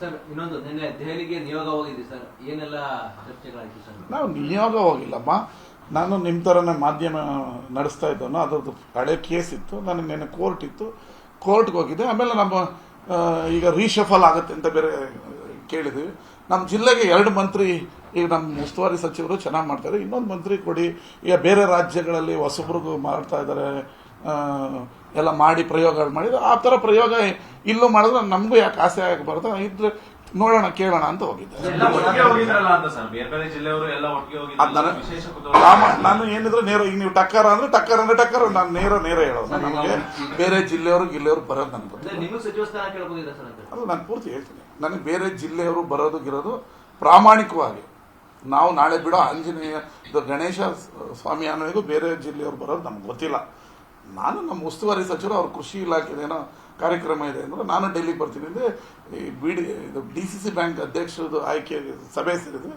Sir, ಇನ್ನೊಂದು, ನಿನ್ನೆ ದೆಹಲಿಗೆ ನಿಯೋಗ ಸರ್. ಏನೆಲ್ಲ ಸರ್? ನಾವು ನಿಯೋಗ ಹೋಗಿಲ್ಲಮ್ಮ. ನಾನು ನಿಮ್ಮ ಥರನೇ ಮಾಧ್ಯಮ ನಡೆಸ್ತಾ ಇದ್ದವನು. ಅದರದ್ದು ಹಳೆ ಕೇಸ್ ಇತ್ತು. ನನಗೆ ನೆನೆ ಕೋರ್ಟ್ ಇತ್ತು. ಕೋರ್ಟ್ಗೆ ಹೋಗಿದ್ದೆ. ಆಮೇಲೆ ನಮ್ಮ ಈಗ ರೀಶಫಲ್ ಆಗುತ್ತೆ ಅಂತ ಬೇರೆ ಕೇಳಿದ್ವಿ. ನಮ್ಮ ಜಿಲ್ಲೆಗೆ ಎರಡು ಮಂತ್ರಿ, ಈಗ ನಮ್ಮ ಉಸ್ತುವಾರಿ ಸಚಿವರು ಚೆನ್ನಾಗಿ ಮಾಡ್ತಾರೆ. ಇನ್ನೊಂದು ಮಂತ್ರಿ ಕೊಡಿ. ಈಗ ಬೇರೆ ರಾಜ್ಯಗಳಲ್ಲಿ ಹೊಸಬ್ರಿಗೂ ಮಾಡ್ತಾ ಇದ್ದಾರೆ. ಎಲ್ಲ ಮಾಡಿ ಪ್ರಯೋಗ ಮಾಡಿದ್ರು ಆ ಥರ ಪ್ರಯೋಗ ಇಲ್ಲೂ ಮಾಡಿದ್ರೆ ನಮಗೂ ಯಾಕೆ ಆಸೆ ಆಗಬಾರ್ದು? ಇದ್ರೆ ನೋಡೋಣ ಕೇಳೋಣ ಅಂತ ಹೋಗಿದ್ದೆ. ನಾನು ಏನಿದ್ರು ನೇರ ಈಗ ನೀವು ಟಕ್ಕರ್ ಅಂದ್ರೆ ಟಕ್ಕರ್ ಅಂದ್ರೆ ಟಕ್ಕರ್ ನಾನು ನೇರ ನೇರ ಹೇಳೋದು. ನಮಗೆ ಬೇರೆ ಜಿಲ್ಲೆಯವರು ಗಿಲ್ಲೆಯವರು ಬರೋದು ನನಗೆ ಅದು ನಾನು ಪೂರ್ತಿ ಹೇಳ್ತೀನಿ. ನನಗೆ ಬೇರೆ ಜಿಲ್ಲೆಯವರು ಬರೋದು ಗಿರೋದು ಪ್ರಾಮಾಣಿಕವಾಗಿ. ನಾವು ನಾಳೆ ಬಿಡೋ ಆಂಜನೇಯ ಗಣೇಶ ಸ್ವಾಮಿ ಅನ್ನೋದು ಬೇರೆ ಜಿಲ್ಲೆಯವರು ಬರೋದು ನಮ್ಗೆ ಗೊತ್ತಿಲ್ಲ. ನಾನು ನಮ್ಮ ಉಸ್ತುವಾರಿ ಸಚಿವರು, ಅವ್ರ ಕೃಷಿ ಇಲಾಖೆದೇನೋ ಕಾರ್ಯಕ್ರಮ ಇದೆ ಅಂದರೆ ನಾನು ಡೆಲ್ಲಿಗೆ ಬರ್ತೀನಿ. ಅಂದರೆ ಈ ಬಿ ಡಿ ಇದು ಡಿ ಸಿ ಸಿ ಬ್ಯಾಂಕ್ ಅಧ್ಯಕ್ಷರದು ಆಯ್ಕೆ ಸಭೆ ಸೇರಿದ್ರೆ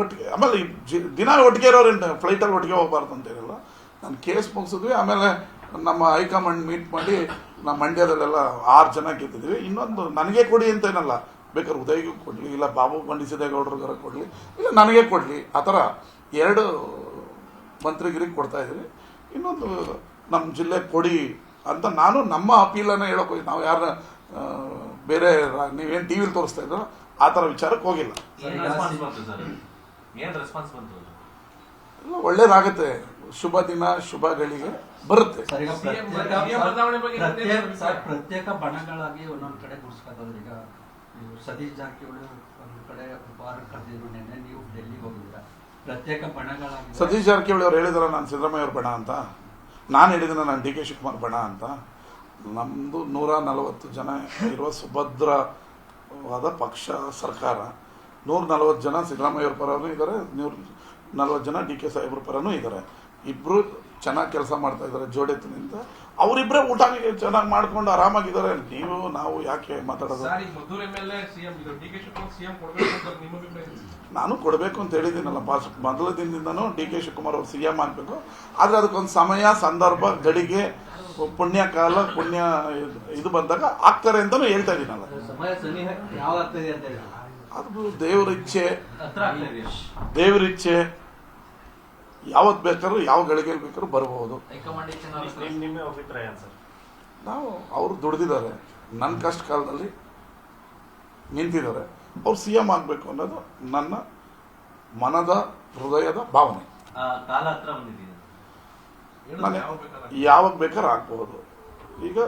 ಒಟ್ಟಿಗೆ, ಆಮೇಲೆ ದಿನ ಒಟ್ಟಿಗೆ ಇರೋರೇನು ಫ್ಲೈಟಲ್ಲಿ ಒಟ್ಟಿಗೆ ಹೋಗಬಾರ್ದು ಅಂತ ಏನಿಲ್ಲ ನಾನು ಕೇಸ್ ಮುಗಿಸಿದ್ವಿ, ಆಮೇಲೆ ನಮ್ಮ ಹೈಕಮಾಂಡ್ ಮೀಟ್ ಮಾಡಿ ನಮ್ಮ ಮಂಡ್ಯದಲ್ಲೆಲ್ಲ ಆರು ಜನ ಗೆದ್ದಿದ್ವಿ ಇನ್ನೊಂದು ನನಗೆ ಕೊಡಿ ಅಂತ ಏನಲ್ಲ, ಬೇಕಾದ್ರೆ ಉದಯಗೂ ಕೊಡಲಿ, ಇಲ್ಲ ಬಾಬು ಬಂಡಿಸಿದೇಗೌಡರಿಗಾರ ಕೊಡಲಿ, ಇಲ್ಲ ನನಗೆ ಕೊಡಲಿ. ಆ ಥರ ಎರಡು ಮಂತ್ರಿಗಿರಿಗೆ ಕೊಡ್ತಾ ಇದ್ದೀವಿ. ಇನ್ನೊಂದು ನಮ್ಮ ಜಿಲ್ಲೆ ಕೊಡಿ ಅಂತ ನಾನು ನಮ್ಮ ಅಪೀಲನ್ನು ಹೇಳೋಕೆ ಹೋಗಿ ನಾವು ಯಾರ ಬೇರೆ ನೀವೇನು ಟಿ ವಿಲಿ ತೋರಿಸ್ತಾ ಇದ್ರು ಆ ಥರ ವಿಚಾರಕ್ಕೆ ಹೋಗಿಲ್ಲ. ಒಳ್ಳೇದಾಗುತ್ತೆ. ಶುಭ ದಿನ ಶುಭ ಗಳಿಗೆ ಬರುತ್ತೆ. ಸರ್, ಈಗ CM ಪ್ರತ್ಯೇಕ- ಬಣಗಳಾಗಿ ಒಂದೊಂದು ಕಡೆ ಗುಡ್ಸ್ಕೊತಾರೆ ಈಗ ನೀವು ಸತೀಶ್ ಜಾರಕಿಹೊಳಿ ಒಂದ್ ಕಡೆ ಉಪಹಾರ ಕರೆದಿದ್ರು ನಿನ್ನೆ ನೀವು ಡೆಲ್ಲಿಗೆ ಹೋಗಿದ್ದೀರಾ. ಪ್ರತ್ಯೇಕ ಬಣಗಳಾಗಿ ಸತೀಶ್ ಜಾರಕಿಹೊಳಿ ಅವ್ರು ಹೇಳಿದಾರ ನಾನು ಸಿದ್ದರಾಮಯ್ಯ ಅವ್ರ ಬಣ ಅಂತ. ನಾನು ಹೇಳಿದ್ರೆ ನಾನು ಡಿ ಕೆ ಶಿವಕುಮಾರ್ ಬಣ ಅಂತ. ನಮ್ಮದು ನೂರ ನಲವತ್ತು ಜನ ಇರುವ ಸುಭದ್ರವಾದ ಪಕ್ಷ ಸರ್ಕಾರ. ನೂರ ನಲವತ್ತು ಜನ ಸಿದ್ದರಾಮಯ್ಯವ್ರ ಪರವೂ ಇದ್ದಾರೆ ನೂರ ನಲವತ್ತು ಜನ ಡಿ ಕೆ ಸಾಹೇಬ್ರ ಪರನೂ ಇದ್ದಾರೆ ಇಬ್ಬರು ಚೆನ್ನಾಗಿ ಕೆಲಸ ಮಾಡ್ತಾ ಇದ್ದಾರೆ ಜೋಡೆತ್ತಿನಿಂದ. ಅವರಿಬ್ಬರೇ ಊಟ ಚೆನ್ನಾಗಿ ಮಾಡ್ಕೊಂಡು ಆರಾಮಾಗಿದ್ದಾರೆ ನೀವು ನಾವು ಯಾಕೆ ಮಾತಾಡೋದು? ಸರ್ ಈಗ Maddur M L A CM ಇದು ಡಿ ಕೆ ಶಿವಕುಮಾರ್ ಸಿಎಂ ಕೊಡಬೇಕು ಅಂತ ನಿಮ್ಮ ಅಭಿಪ್ರಾಯ ನಾನು ಕೊಡಬೇಕು ಅಂತ ಹೇಳಿದ್ದೀನಲ್ಲ ಪಾಸ್ ಮೊದಲ ದಿನದಿಂದನೂ ಡಿ ಕೆ ಶಿವಕುಮಾರ್ ಅವರು ಸಿ ಎಂ ಆಗಬೇಕು. ಆದರೆ ಅದಕ್ಕೊಂದು ಸಮಯ ಸಂದರ್ಭ ಗಡಿಗೆ ಪುಣ್ಯ ಕಾಲ ಪುಣ್ಯ ಇದು- ಇದು ಬಂದಾಗ ಆಗ್ತಾರೆ ಅಂತಲೂ ಹೇಳ್ತಾ ಇದ್ದೀನಲ್ಲ. ಸಮಯ ಸನ್ನಿಹ ಯಾವಾಗ ಆಗ್ತದೆ ಅಂತ ಹೇಳಿ ಅದು ದೇವ್ರ ಇಚ್ಛೆ. ಯಾವತ್ತು ಬೇಕಾದ್ರೂ ಯಾವ ಗಳಿಗೆ ಬೇಕಾದ್ರೂ ಬರ್ಬೋದು. ನಿಮ್ ನಿಮ್ಮ ಅಭಿಪ್ರಾಯ ಸರ್? ನಾವು ಅವರು ದುಡ್ದಿದ್ದಾರೆ. ನನ್ನ ಕಷ್ಟ ಕಾಲದಲ್ಲಿ ನಿಂತಿದ್ದಾರೆ. ಅವ್ರು ಸಿ ಎಂ ಆಗಬೇಕು ಅನ್ನೋದು ನನ್ನ ಮನದ ಹೃದಯದ ಭಾವನೆ. ಆ ಕಾಲ ಬಂದಿದ್ದೀನಿ ಯಾವಾಗ ಬೇಕಾದ್ರೆ. ಯಾವಾಗ ಬೇಕಾದ್ರೂ ಆಗ್ಬೋದು. ಈಗ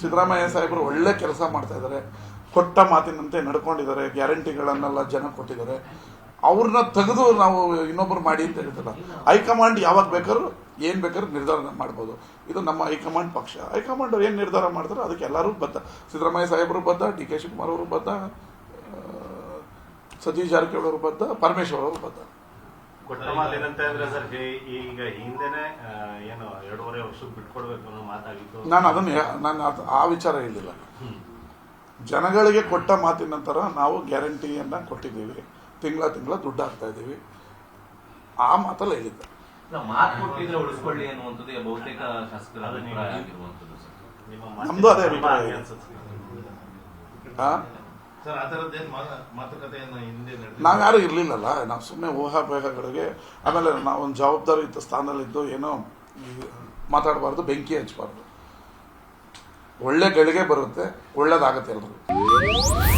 ಸಿದ್ದರಾಮಯ್ಯ ಸಾಹೇಬರು ಒಳ್ಳೆ ಕೆಲಸ ಮಾಡ್ತಾ ಇದ್ದಾರೆ. ಕೊಟ್ಟ ಮಾತಿನಂತೆ ನಡ್ಕೊಂಡಿದ್ದಾರೆ. ಗ್ಯಾರಂಟಿಗಳನ್ನೆಲ್ಲ ಜನ ಕೊಟ್ಟಿದ್ದಾರೆ. ಅವ್ರನ್ನ ತೆಗೆದು ನಾವು ಇನ್ನೊಬ್ರು ಮಾಡಿ ಅಂತ ಹೇಳ್ತಾರೆ. ಹೈಕಮಾಂಡ್ ಯಾವಾಗ ಬೇಕಾದ್ರೂ ಏನು ಬೇಕಾದ್ರೂ ನಿರ್ಧಾರ ಮಾಡ್ಬೋದು. ಇದು ನಮ್ಮ ಹೈಕಮಾಂಡ್ ಪಕ್ಷ. ಹೈಕಮಾಂಡ್ ಏನು ನಿರ್ಧಾರ ಮಾಡ್ತಾರೋ ಅದಕ್ಕೆ ಎಲ್ಲರೂ ಬದ್ಧ. ಸಿದ್ದರಾಮಯ್ಯ ಸಾಹೇಬರು ಬದ್ಧ ಡಿ ಕೆ ಶಿವಕುಮಾರ್ ಅವರು ಬದ್ಧ ಸತೀಶ್ ಜಾರಕಿಹೊಳಿ ಅವರು ಬದ್ಧ ಪರಮೇಶ್ವರ್ ಅವರು ಬದ್ಧ. ನಾನು ಅದನ್ನ ನಾನು ಆ ವಿಚಾರ ಹೇಳಿಲ್ಲ. ಜನಗಳಿಗೆ ಕೊಟ್ಟ ಮಾತಿನ ನಂತರ ನಾವು ಗ್ಯಾರಂಟಿಯನ್ನ ಕೊಟ್ಟಿದ್ದೀವಿ. ತಿಂಗಳ ತಿಂಗಳ ದುಡ್ಡು ಹಾಕ್ತಾ ಇದ್ದೀವಿ. ಆ ಮಾತಲ್ಲ ಹೇಳಿದ್ದೆ. ನೀವು- ನಮ್ದು ಅದೇ ಅಭಿಪ್ರಾಯ? ನಾವು ಯಾರು ಇರಲಿಲ್ಲಲ್ಲ. ನಾವು ಸುಮ್ಮನೆ ಊಹಾಪೇಹಗಳಿಗೆ ಆಮೇಲೆ ನಾವೊಂದು ಒಂದು ಜವಾಬ್ದಾರಿಯುತ ಸ್ಥಾನದಲ್ಲಿದ್ದು ಏನೋ ಮಾತಾಡಬಾರ್ದು ಬೆಂಕಿ ಹಚ್ಚಬಾರ್ದು ಒಳ್ಳೆ ಗಳಿಗೆ ಬರುತ್ತೆ ಒಳ್ಳೇದಾಗತ್ತೆ ಎಲ್ರಿಗೂ.